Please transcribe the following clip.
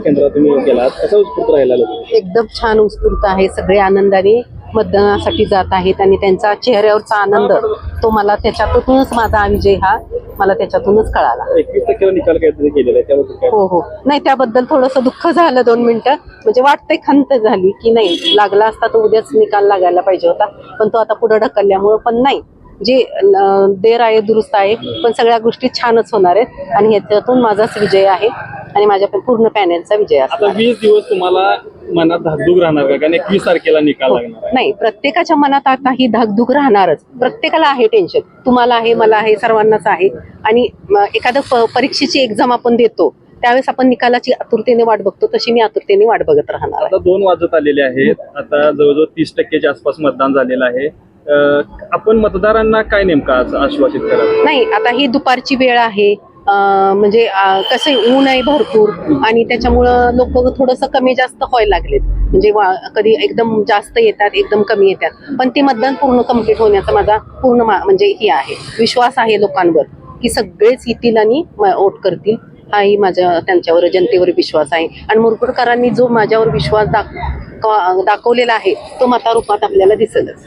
केंद्रात तुम्ही कसं उत्स्फूर्त राहिला लोक एकदम छान उत्स्फूर्त आहे. सगळे आनंदाने मतदानासाठी जात आहेत आणि त्यांचा चेहऱ्यावरचा आनंद तो मला त्याच्यातूनच माझा विजय हा मला त्याच्यातूनच कळाला. एकवीस टक्के निकाल काहीतरी केलेला आहे त्याबद्दल काय? हो हो. नाही त्याबद्दल थोडंसं दुःख झालं दोन मिनिटं. म्हणजे वाटतंय खंत झाली की नाही लागला असता तर उद्याच निकाल लागायला पाहिजे होता. पण तो आता पुढे ढकलल्यामुळं पण नाही. जे अं, देर आहे दुरुस्त आहे पण सगळ्या गोष्टी छानच होणार आहेत आणि ह्याच्यातून माझाच विजय आहे. आणि माझ्या पूर्ण पॅनेलचा विजय आता. वीस दिवस तुम्हाला मनात धाकधूक राहणार का? कारण एकवीस तारखेला निकाल लागणार नाही प्रत्येकाच्या मनात आता ही धाकधूक राहणारच. प्रत्येकाला आहे टेन्शन तुम्हाला आहे मला आहे सर्वांनाच आहे. आणि एखादं परीक्षेची एक्झाम आपण देतो त्यावेळेस आपण निकालाची आतुरतेने वाट बघतो तशी मी आतुरतेने वाट बघत राहणार आता दोन वाजत आलेले आहेत. आता जवळजवळ तीस टक्केच्या आसपास मतदान झालेलं आहे. आपण मतदारांना काय नेमकं आश्वासित करा नाही आता ही दुपारची वेळ आहे. म्हणजे अं, कसं ऊन आहे भरपूर आणि त्याच्यामुळं लोक थोडंसं कमी जास्त व्हायला लागलेत. म्हणजे वा- कधी एकदम जास्त येतात एकदम कमी येतात. पण ते मतदान पूर्ण कंप्लीट होण्याचा माझा पूर्ण मा- म्हणजे हे आहे. विश्वास आहे लोकांवर की सगळेच येतील आणि वोट करतील. हाही माझ्या त्यांच्यावर जनतेवर विश्वास आहे. आणि मुरकुडकरांनी जो माझ्यावर विश्वास दाखवलेला आहे तो मतारूपात आपल्याला दिसेलच.